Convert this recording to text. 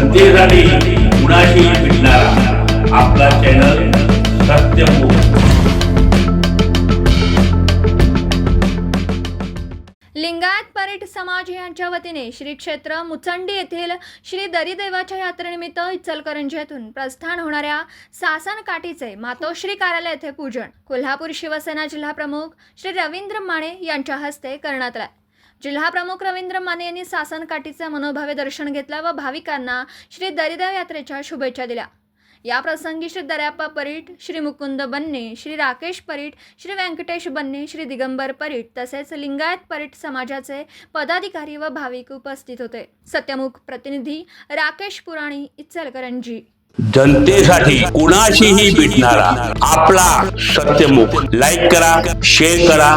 जनतेसाठी कुणाशी भेटणारा. आपला चॅनल सत्यमुख लिंगायत परेड समाज यांच्या वतीने श्री क्षेत्र मुचंडी येथील श्री दरीदेवाच्या यात्रेनिमित्त इचलकरंजी येथून प्रस्थान होणाऱ्या सासन काठीचे मातोश्री कार्यालय येथे पूजन कोल्हापूर शिवसेना जिल्हा प्रमुख श्री रवींद्र माने यांच्या हस्ते करण्यात आले. जिल्हा प्रमुख रवींद्र माने यांनी सासनकाठीचे मनोभावे दर्शन घेतलं व भाविकांना श्री दरिदेव यात्रेच्या शुभेच्छा दिल्या. या प्रसंगी श्री दर्याप्पा परीट श्री मुकुंद बन्ने श्री राकेश परीट श्री व्यंकटेश बन्ने श्री दिगंबर परीट तसेच लिंगायत परीट समाजाचे पदाधिकारी व भाविक उपस्थित होते. सत्यमुख प्रतिनिधी राकेश पुराणी इचलकरंजी. जनतेसाठी कुणाशीही भेटणारा आपला सत्यमुख. लाईक करा शेअर करा